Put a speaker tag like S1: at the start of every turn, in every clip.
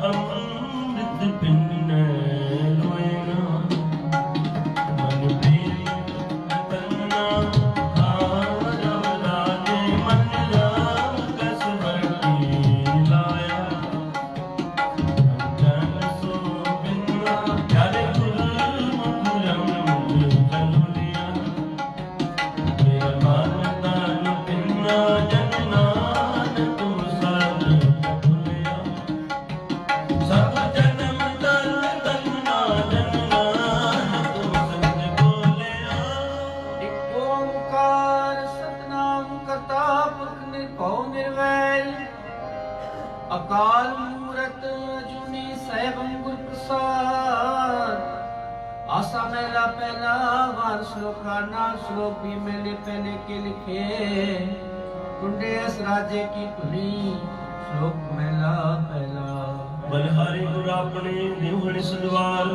S1: I'm dipping ਅਕਾਲ ਮੂਰਤ ਜੁਨੀ ਸੈਭੰ ਗੁਰ ਪ੍ਰਸਾਦ। ਆਸਾ ਮਹਿਲਾ ਪਹਿਲਾ ਵਾਰ ਸ਼ਲੋਕ ਵੀ ਮੇਲੇ ਪਹਿਲੇ ਕੇ ਲਿਖੇ। ਕੁੰਡੇ ਅਸ ਰਾਜੇ ਕੀ ਧੁਨੀ ਸ਼ਲੋਕ ਮਹਿਲਾ ਪਹਿਲਾ।
S2: ਬਲਹਾਰੀ ਗੁਰ ਆਪਣੇ ਨਿਵਹਣ ਸਦਵਾਰ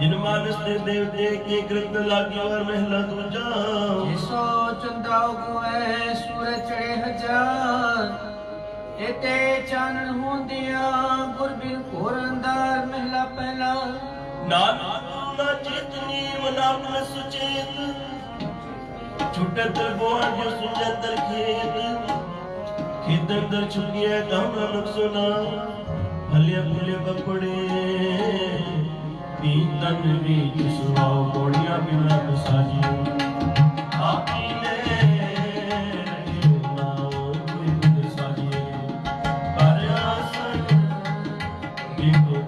S2: ਜਿਨ ਮਾਨਸ ਦੇ ਦੇਵਤੇ ਕੀ ਕ੍ਰਿਤ ਲਾਗੀ ਵਰ ਮਹਿਲਾ ਦੂਜਾ
S1: ਜਿਸੋ ਚੰਦਾ ਉਗਵੇ ਸੂਰਜ ਚੜੇ ਹਜ਼ਾਰ। ਇਤੇ ਚਾਨਣ ਹੁੰਦਿਆਂ ਗੁਰ ਬਿਨ ਘੋਰ ਅੰਦਰ ਮਹਿਲਾ ਪਹਿਲਾ।
S2: ਨਾਨਕ ਨਾ ਚੇਤਨੀ ਮਨ ਆਪਨ ਸੁਚੇਤ। ਛੁਟੇ ਤਰਬੋੜ ਜੋ ਸੁਜੰਦਰ ਖੇਤ। ਖੇਤਰ ਦਰ ਛੁਟਿਆ ਕਾਮ ਨੁਕਸਨਾ ਭਲੇ ਭੁਲੇ ਬਪੜੇ। ਤਨ ਵਿੱਚ ਸੁਆਉ ਕੋੜੀਆਂ ਬਿਨਾ ਕਸਾਜੀ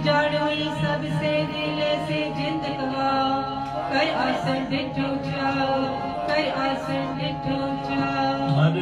S3: ਤੂੰ ਜਾਣੋਈ ਸਭ ਸੇ ਦਿਲੇ ਸੇ ਜਿੰਦ ਕਵਾ। ਕਰ ਆਸਨ ਡਿਟੋ ਜਾ ਕਰ ਆਸਨ ਡਿਟੋ ਜਾ
S2: ਹਰ